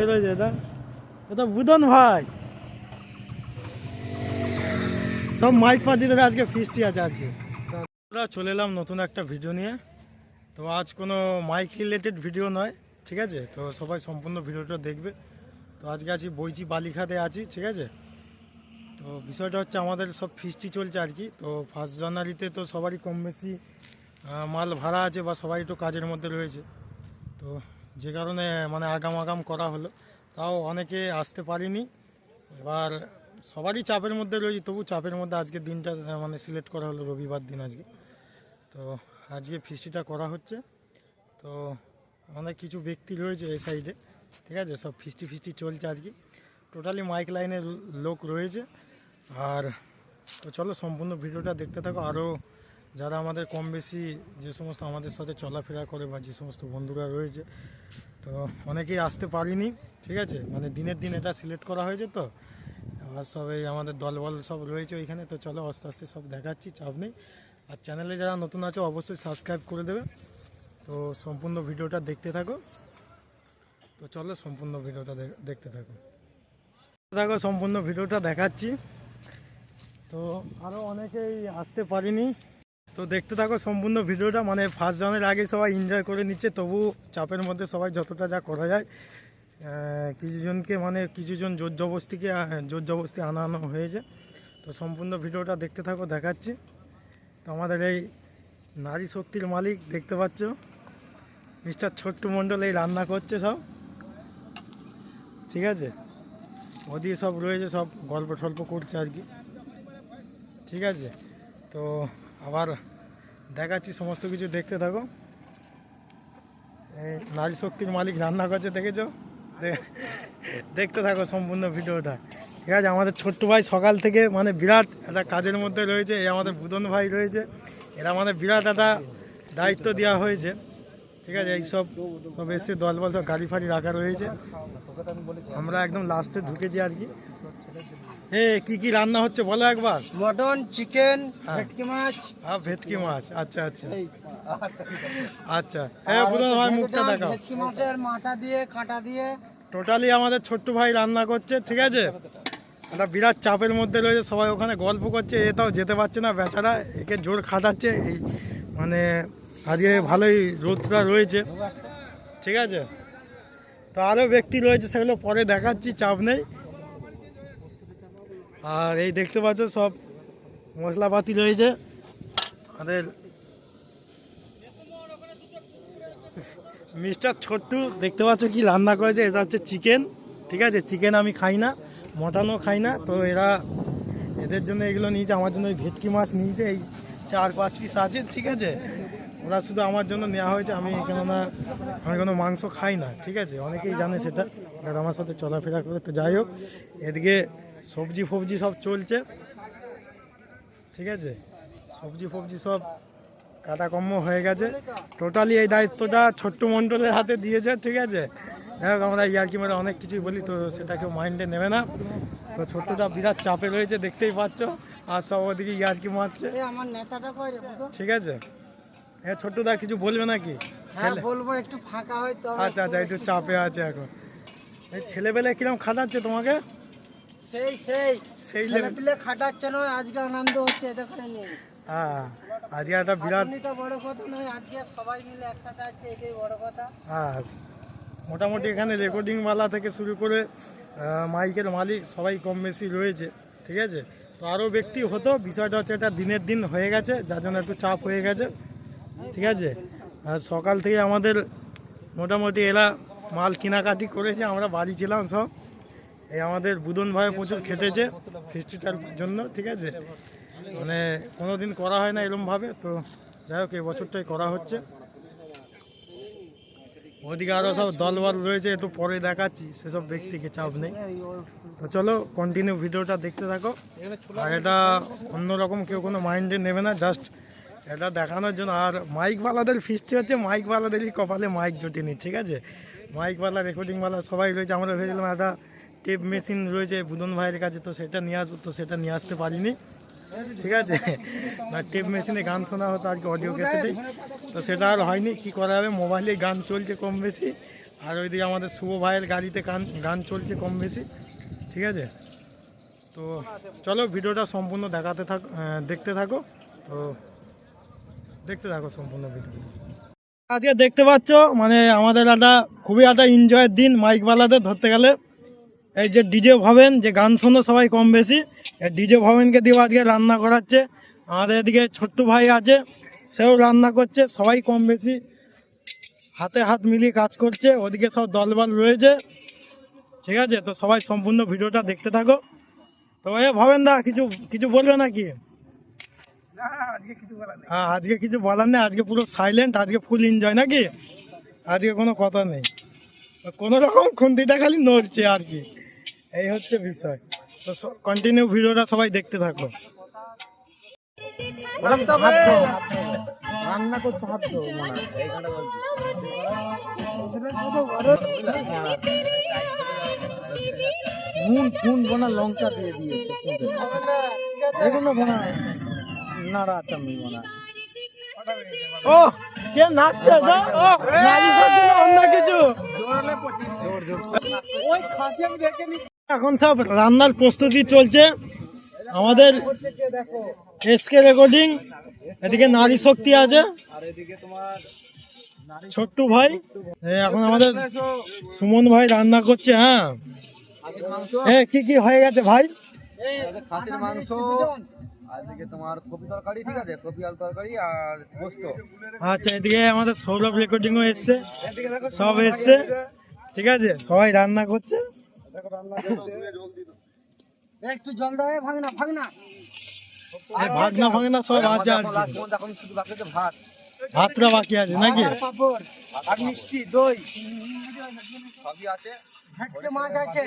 কে রয়েছে এটা এটা বুদন ভাই। সব মাইক পার্টিদের আজকে ফিস্টি আছে আজকে। চলে এলাম নতুন একটা ভিডিও নিয়ে। তো আজ কোনো মাইক রিলেটেড ভিডিও নয়, ঠিক আছে? তো সবাই সম্পূর্ণ ভিডিওটা দেখবে। তো আজকে আছি বইচি বালিখাতে আছি, ঠিক আছে? তো বিষয়টা হচ্ছে আমাদের সব ফিস্টি চলছে আর কি। তো ফার্স্ট জানুয়ারিতে তো সবারই কম বেশি মাল ভাড়া আছে বা সবাই একটু কাজের মধ্যে রয়েছে। তো যে কারণে মানে আগাম আগাম করা হলো। তাও অনেকে আসতে পারেনি। এবার সবারই চাপের মধ্যে রয়েছে, তবু চাপের মধ্যে আজকের দিনটা মানে সিলেক্ট করা হলো, রবিবার দিন আজকে। তো আজকে ফিস্টিটা করা হচ্ছে। তো অনেক কিছু ব্যক্তি রয়েছে এই সাইডে, ঠিক আছে? সব ফিস্টি ফিস্টি চলছে আর কি টোটালি মাইক লাইনের লোক রয়েছে। আর তো চলো, সম্পূর্ণ ভিডিওটা দেখতে থাকো। আরও যারা আমাদের কম বেশি যে সমস্ত আমাদের সাথে চলাফেরা করে বা যে সমস্ত বন্ধুরা রয়েছে, তো অনেকেই আসতে পারিনি, ঠিক আছে? মানে দিনের দিন এটা সিলেক্ট করা হয়েছে তো। আর সব এই আমাদের দলবল সব রয়েছে ওইখানে, তো চলো আস্তে আস্তে সব দেখাচ্ছি, চাপ নেই। আর চ্যানেলে যারা নতুন আছে, অবশ্যই সাবস্ক্রাইব করে দেবে। তো সম্পূর্ণ ভিডিওটা দেখতে থাকো। তো চলো সম্পূর্ণ ভিডিওটা দেখতে থাকো। দেখো, সম্পূর্ণ ভিডিওটা দেখাচ্ছি। তো আরও অনেকেই আসতে পারিনি। তো দেখতে থাকো সম্পূর্ণ ভিডিওটা মানে ফার্স্ট জানের আগে সবাই এনজয় করে নিচ্ছে, তবু চাপের মধ্যে সবাই যতটা যা করা যায় কিছুজনকে মানে কিছুজন জোর জবস্তিকে জোর জবস্তি আনানো হয়েছে। তো সম্পূর্ণ ভিডিওটা দেখতে থাকো, দেখাচ্ছি। তো আমাদের এই নারী শক্তির মালিক দেখতে পাচ্ছ। মিস্টার ছোট্টু মণ্ডল এই রান্না করছে সব। ঠিক আছে? ওদিকে সব রয়েছে, সব গল্প টল্প করছে আর কি। ঠিক আছে? তো আবার দেখাচ্ছি সমস্ত কিছু, দেখতে থাকো। এই নারী শক্তির মালিক রান্না করছে দেখেছ? দেখতে থাকো সম্পূর্ণ ভিডিওটা। ঠিক আছে, আমাদের ছোট্ট ভাই সকাল থেকে মানে বিরাট একটা কাজের মধ্যে রয়েছে, এই আমাদের বুদন ভাই রয়েছে। এরা আমাদের বিরাট একটা দায়িত্ব দেওয়া হয়েছে। ঠিক আছে এই সব সব এসে দলবল সব গাড়ি ফাড়ি রাখা রয়েছে। আমরা একদম লাস্টে ঢুকেছি আর কি। এ কি কি রান্না হচ্ছে বলো একবার? মটন চিকেন হ্যাঁ। ভেটকি মাছ। আর ভেটকি মাছ। আচ্ছা আচ্ছা। আচ্ছা। হ্যাঁ বুদন ভাই মুখটা দেখাও। ভেটকি মাছের মাথা দিয়ে কাঁটা দিয়ে। টোটালি আমাদের ছোট্ট ভাই রান্না করছে ঠিক আছে? একটা বিরাট চাপের মধ্যে রয়েছে সবাই ওখানে গল্প করছে এ তাও যেতে পারছে না বেচারা একে জোর খাটাচ্ছে এই মানে আজকে ভালোই রোদটা রয়েছে ঠিক আছে? তো আরও ব্যক্তি রয়েছে সেগুলো পরে দেখাচ্ছি চাপ নেই। আর এই দেখতে পাচ্ছ সব মশলাপাতি রয়েছে। আমাদের মিস্টার ছোট্টু দেখতে পাচ্ছ কি রান্না করেছে, এটা হচ্ছে চিকেন, ঠিক আছে? চিকেন আমি খাই না, মটনও খাই না, তো এরা এদের জন্য এগুলো নিয়েছে, আমার জন্য ওই ভেটকি মাছ নিয়েছে, এই চার পাঁচ পিস আছে, ঠিক আছে? ওরা শুধু আমার জন্য নেওয়া হয়েছে, আমি কেননা আমি কোনো মাংস খাই না, ঠিক আছে? অনেকেই জানে সেটা আমার সাথে চলাফেরা করে, তো যাই হোক, এদিকে সবজি ফবজি সব চলছে। ঠিক আছে? সবজি ফবজি সব কাটাকম্ম হয়ে গেছে। টোটালি এই দায়িত্বটা ছোট্ট মণ্ডলের হাতে দিয়েছে ঠিক আছে? যাই হোক আমরা ইয়ার্কি মেরে অনেক কিছুই বলি তো সেটা কেউ মাইন্ডে নেবে না। তো ছোট্টটা বিরাট চাপে রয়েছে দেখতেই পাচ্ছ। আর সব ওদিকে ইয়ার্কি মারছে। আমার ঠিক আছে? হ্যাঁ ছোট্টদা কিছু বলবে নাকি? হ্যাঁ বলব একটু ফাঁকা হয় আচ্ছা আচ্ছা একটু চাপে আছে এখন। এই ছেলেবেলায় কিরম খাটাচ্ছে তোমাকে? সেই সেই। সেই ছেলে level- খাটাচ্ছে নয় আজকে আনন্দ হচ্ছে দেখে হ্যাঁ আজকে একটা বিরাট বড় কথা নয় আজকে সবাই মিলে একসাথে আছে এটাই বড় কথা। হ্যাঁ মোটামুটি এখানে রেকর্ডিংওয়ালা থেকে শুরু করে মাইকের মালিক সবাই কম বেশি রয়েছে ঠিক আছে? তো আরও ব্যক্তি হতো বিষয়টা হচ্ছে এটা দিনের দিন হয়ে গেছে যার জন্য একটু চাপ হয়ে গেছে ঠিক আছে? আর সকাল থেকে আমাদের মোটামুটি এরা মাল কেনাকাটি করেছে আমরা বাড়ি ছিলাম সব। এই আমাদের বুদন ভাই প্রচুর খেটেছে ফেস্টিটার জন্য, ঠিক আছে? মানে কোনো দিন করা হয় না এরমভাবে, তো যাই হোক, এই বছরটাই করা হচ্ছে। ওদিকে আরও সব দলবল রয়েছে, একটু পরে দেখাচ্ছি, সেসব ব্যক্তিকে চাপ নেই। তো চলো কন্টিনিউ ভিডিওটা দেখতে থাকো। আর এটা অন্যরকম কেউ কোনো মাইন্ডে নেবে না জাস্ট এটা দেখানোর জন্য। আর মাইকওয়ালাদের ফিস্টি হচ্ছে মাইকওয়ালাদেরই কপালে মাইক জোটেনি, ঠিক আছে? মাইকওয়ালা রেকর্ডিংওয়ালা সবাই রয়েছে, আমরা ভেবেছিলাম একটা টেপ মেশিন রয়েছে বুদন ভাইয়ের কাছে, তো সেটা নিয়ে আসব, তো সেটা নিয়ে আসতে পারিনি। ঠিক আছে? না, টেপ মেশিনে গান শোনা হতো আজকে অডিও ক্যাসেটে, তো সেটা আর হয়নি, কি করা হবে মোবাইলে গান চলছে কম বেশি, আর ওইদিকে আমাদের শুভ ভাইয়ের গাড়িতে গান গান চলছে কম বেশি, ঠিক আছে? তো চলো, ভিডিওটা সম্পূর্ণ দেখাতে থাক দেখতে থাকো, তো দেখতে থাকো সম্পূর্ণ ভিডিও আজকে দেখতে পাচ্ছ মানে আমাদের একটা খুবই একটা এনজয়ের দিন মাইকওয়ালাতে ধরতে গেলে। এই যে ডিজে ভবেন যে গান শোনো সবাই কম বেশি। এই ডিজে ভবেনকে দিয়ে আজকে রান্না করাচ্ছে। আমাদের এদিকে ছোট্ট ভাই আছে সেও রান্না করছে সবাই কম বেশি। হাতে হাত মিলিয়ে কাজ করছে ওদিকে সব দলবল রয়েছে। ঠিক আছে তো সবাই সম্পূর্ণ ভিডিওটা দেখতে থাকো। তো এ ভবেন দা কিছু কিছু বলবে নাকি? হ্যাঁ আজকে কিছু বলার নেই আজকে পুরো সাইলেন্ট আজকে ফুল এনজয় নাকি? আজকে কোনো কথা নেই। কোনো রকম খুন্তিটা খালি নড়ছে আর কি। এই হচ্ছে বিষয়। তো কন্টিনিউ ভিডিওটা সবাই দেখতে থাকো। রান্না করতে হাত নুন ফুন বোনা লঙ্কা দিয়ে দিয়েছে এগুলো বোনা নাড়া চামি বোনা ও কে নাচছে অন্য কিছু ওই খাসি আমি দেখে এখন সব রান্নার প্রস্তুতি চলছে। আমাদের এসকে রেকর্ডিং এদিকে নারী শক্তি আছে। ছোট্টু ভাই এখন আমাদের সুমন ভাই রান্না করছে হ্যাঁ। এ কি কি হয়ে গেছে ভাই? খাসির মাংস তোমার কপি তরকারি ঠিক আছে? কপি আলু তরকারি আর গোস্ত আচ্ছা এদিকে আমাদের সৌরভ রেকর্ডিংও এসছে। সব এসছে। ঠিক আছে সবাই রান্না করছে। একটু জল দেয় ভাগ না ভাগ না এই ভাগনা ভাগনা সব আছে আর এখন কি। লাস্ট শুধু বাকি আছে ভাত। ভাতটা বাকি আছে নাকি? পাপড় আর মিষ্টি দই। সবই আছে। ভেটকে মাছ আছে।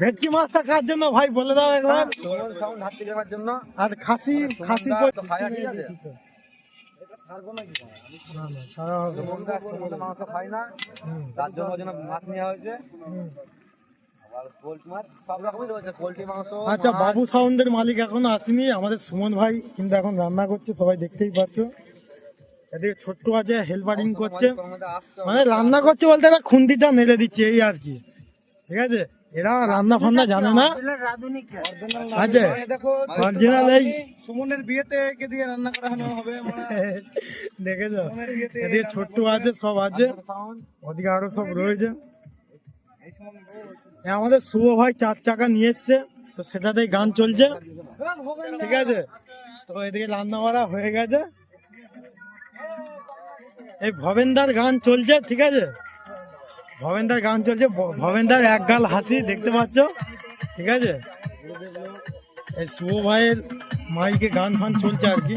ভেটকি মাছটা কার জন্য ভাই বলে দাও একবার। সুমন সাউন্ড হাত থেকে জন্য। আর খাসি খাসি তো খায় না, ঠিক আছে? ছাড়া হবে মাংস তার জন্য মাছ নেওয়া হয়েছে। আচ্ছা। বাবু সাউন্ডের মালিক এখনও আসেনি আমাদের সুমন ভাই কিন্তু এখন রান্না করছে সবাই দেখতেই পাচ্ছ। এদিকে ছোট্ট আছে হেল্পারিং করছে। মানে রান্না করছে বলতে এরা খুন্তিটা মেরে দিচ্ছে এই আর কি। ঠিক আছে? এরা রান্না ফান্না জানে না। আছে। অরিজিনাল এই। সুমনের বিয়েতে কে দিয়ে রান্না করা হবে দেখেছ? এদিকে ছোট্ট আছে সব আছে। ওদিকে আরও সব রয়েছে। আমাদের শুভ ভাই চার চাকা নিয়ে এসছে, তো সেটাতেই গান চলছে। ঠিক আছে? তো এদিকে রান্না বাড়া হয়ে গেছে। এই ভবেন্দার গান চলছে, ঠিক আছে? ভবেন্দার গান চলছে ভবেন্দার এক গাল হাসি দেখতে পাচ্ছ, ঠিক আছে? এই শুভ ভাইয়ের মাইকে গান ফান চলছে আর কি।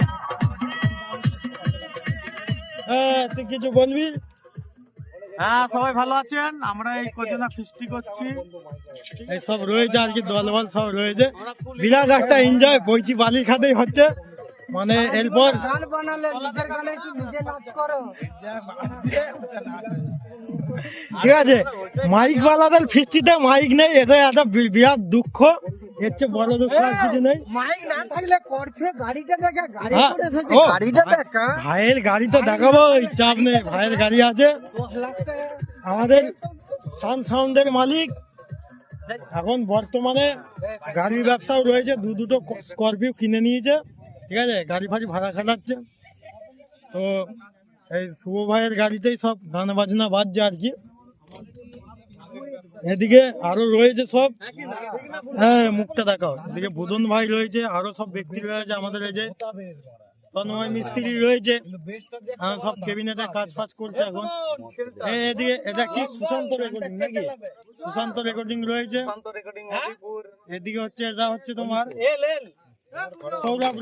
হ্যাঁ তুই কিছু বলবি? হ্যাঁ সবাই ভালো আছেন? আমরা এই কজনা ফিস্টি করছি। এই সব রয়েছে আর কি, দলবল সব রয়েছে। বিরাট একটা এনজয় বইছি বালি খাতেই হচ্ছে। মানে এরপর গান বানালে নিজের গানে কি নিজে নাচ করো। ঠিক আছে মাইক বালাদের ফিস্টিতে মাইক নেই এটা একটা বিরাট দুঃখ। এর চেয়ে বড় দুঃখ আর কিছু নেই। মাইক না থাকলে করফে গাড়িটা দেখে গাড়ি হ্যাঁ, করে এসেছে গাড়িটা দেখা। ভাইয়ের গাড়ি তো দেখাবো চাপ নেই ভাইয়ের গাড়ি আছে। আমাদের সান সাউন্ডের মালিক। এখন বর্তমানে গাড়ির ব্যবসাও রয়েছে দু দুটো স্করপিও কিনে নিয়েছে। ঠিক আছে? গাড়ি ফাড়ি ভাড়া খাটাচ্ছে। তো এই শুভ ভাইয়ের গাড়িতেই সব গান বাজনা বাজছে আর কি। এদিকে আরও রয়েছে সব। হ্যাঁ মুখটা দেখাও। এদিকে বুধন ভাই রয়েছে, আরও সব ব্যক্তি রয়েছে আমাদের এই যে তন্ময় মিস্ত্রি রয়েছে। হ্যাঁ সব কেবিনেটে কাজ ফাজ করছে এখন। এদিকে এটা কি সুশান্ত রেকর্ডিং নাকি? সুশান্ত রেকর্ডিং রয়েছে। এদিকে হচ্ছে, এটা হচ্ছে তোমার সৌরভ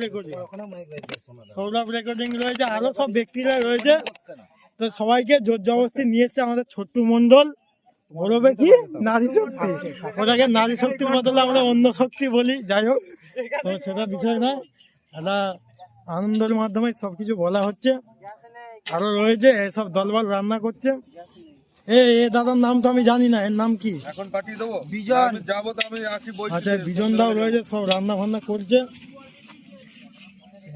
সৌরভ রেকর্ডিং রয়েছে, আরও সব ব্যক্তিরা রয়েছে। তো সবাইকে জোর জবরদস্তি নিয়ে এসছে আমাদের ছোট্ট মন্ডল বলবে কি? নারী শক্তি। ওটাকে নারী শক্তির বদলে আমরা অন্য শক্তি বলি, যাই হোক। তো সেটা বিষয় না একটা আনন্দের মাধ্যমে সবকিছু বলা হচ্ছে। আরও রয়েছে, এসব দলবল রান্না করছে। এ এ দাদার নাম তো আমি জানি না এর নাম কি? এখন পাঠিয়ে দেবো। বিজন। যাব তো আমি আছি বই আচ্ছা বিজন দাও রয়েছে সব রান্না ফান্না করছে।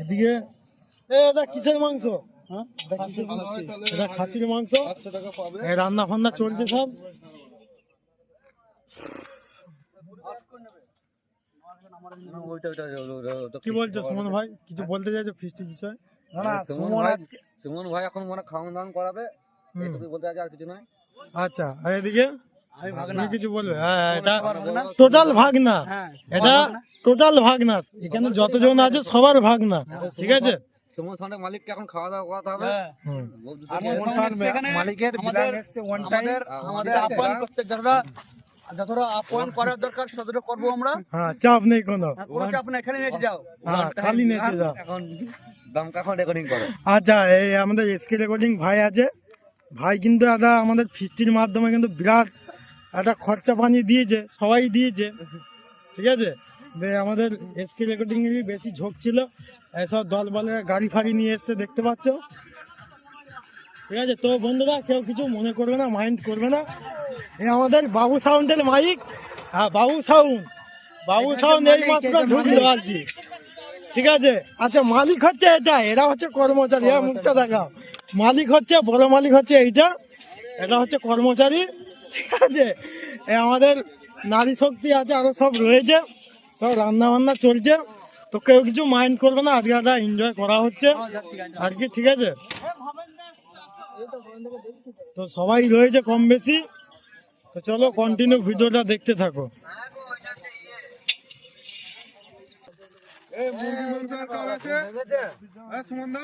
এদিকে এ এটা কিসের মাংস? হ্যাঁ? এটা খাসির মাংস রান্না ফান্না চলছে সব? কি বলছো সুমন ভাই? কিছু বলতে চাইছো ফিস্টির বিষয়ে? সুমন ভাই সুমন ভাই এখন মনে খাওয়ান দাওয়ান করাবে। হুম। বলতে আছে আর কিছু নয়? আচ্ছা আর এদিকে? তুমি কিছু বলবে? হ্যাঁ এটা টোটাল ভাগ না এটা টোটাল ভাগ না এখানে যতজন আছে সবার ভাগ না ঠিক আছে? সুমন সন্ডে মালিককে এখন খাওয়া দাওয়া করাতে হবে। মালিকের বিলান এসছে ওয়ান টাইম আমাদের আপ্যায়ন করতে যতটা করার দরকার ততটা করব আমরা। হ্যাঁ চাপ নেই কোনো। কোনো চাপ না এখানে নিয়ে যাও। হ্যাঁ খালি নেচে যাও। এখন দমকা রেকর্ডিং করো। আচ্ছা এই আমাদের এসকে রেকর্ডিং ভাই আছে। ভাই কিন্তু একটা আমাদের ফিস্টির মাধ্যমে কিন্তু বিরাট একটা খরচা পানি দিয়েছে সবাই দিয়েছে। ঠিক আছে? আমাদের এসকে রেকর্ডিং এরই বেশি ঝোঁক ছিল। এসব দল বলে গাড়ি ফাড়ি নিয়ে এসছে দেখতে পাচ্ছ? ঠিক আছে? তো বন্ধুরা কেউ কিছু মনে করবে না মাইন্ড করবে না। এ আমাদের বাবু সাউন্ডের মাইক। হ্যাঁ বাবু সাউন্ড। বাবু সাউন্ড এই মাত্র ঢুকলো আর কি। ঠিক আছে? আচ্ছা মালিক হচ্ছে এটা এরা হচ্ছে কর্মচারী। হ্যাঁ মুখটা দেখাও। মালিক হচ্ছে, বড় মালিক হচ্ছে এইটা। এটা হচ্ছে কর্মচারী। ঠিক আছে? আমাদের নারী শক্তি আছে, আরও সব রয়েছে। সব রান্না বান্না চলছে। তো কেউ কিছু মাইন্ড করবে না, আজকে একটা এনজয় করা হচ্ছে। আর কি, ঠিক আছে? তো সবাই রয়েছে কম বেশি। তো চলো কন্টিনিউ ভিডিওটা দেখতে থাকো। এই মুরগি মাংস আর কার আছে? সুমন দা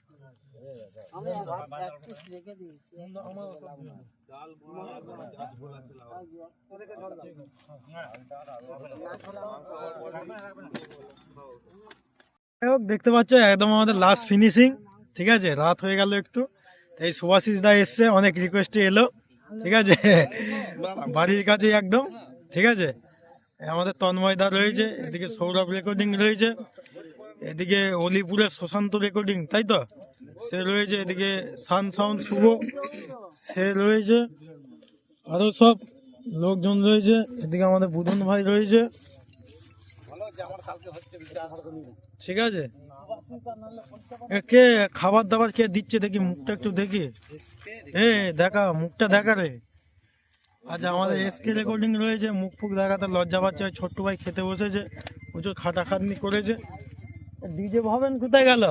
দেখতে পাচ্ছ একদম আমাদের লাস্ট ফিনিশিং ঠিক আছে রাত হয়ে গেল একটু। এই সুভাষিস দা এসছে অনেক রিকোয়েস্টে এলো। ঠিক আছে? বাড়ির কাছে একদম। ঠিক আছে? আমাদের তন্ময় দা রয়েছে এদিকে সৌরভ রেকর্ডিং রয়েছে। এদিকে অলিপুরের সুশান্ত রেকর্ডিং, তাই তো? সে রয়েছে এদিকে সান সাউন্ড শুভ, সে রয়েছে আরও সব লোকজন রয়েছে, এদিকে আমাদের বুধন ভাই রয়েছে। ঠিক আছে? কে, খাবার দাবার কে দিচ্ছে দেখি, মুখটা একটু দেখি। এ, দেখা, মুখটা দেখা রে। আচ্ছা আমাদের এসকে রেকর্ডিং রয়েছে, মুখ ফুক দেখাতে লজ্জা পাচ্ছে ছোট্ট ভাই খেতে বসেছে, প্রচুর খাটাখাটনি করেছে। ডিজে ভাবেন কোথায় গেল?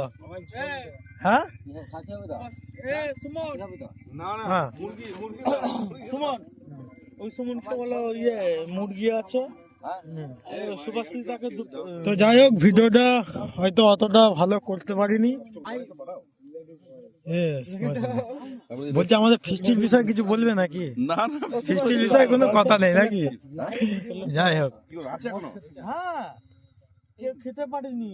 হ্যাঁ? তো হবে তো না না হ্যাঁ। মুরগি মুরগি সুমন ওই সুমনকে বলো ইয়ে মুরগি আছে। তো যাই হোক ভিডিওটা হয়তো অতটা ভালো করতে পারিনি। বলছি আমাদের ফিস্টির বিষয়ে কিছু বলবে নাকি? না না ফিস্টির বিষয়ে কোনো কথা নেই নাকি? যাই হোক। কি করে, আছে এখনও? হ্যাঁ কেউ খেতে পারেনি।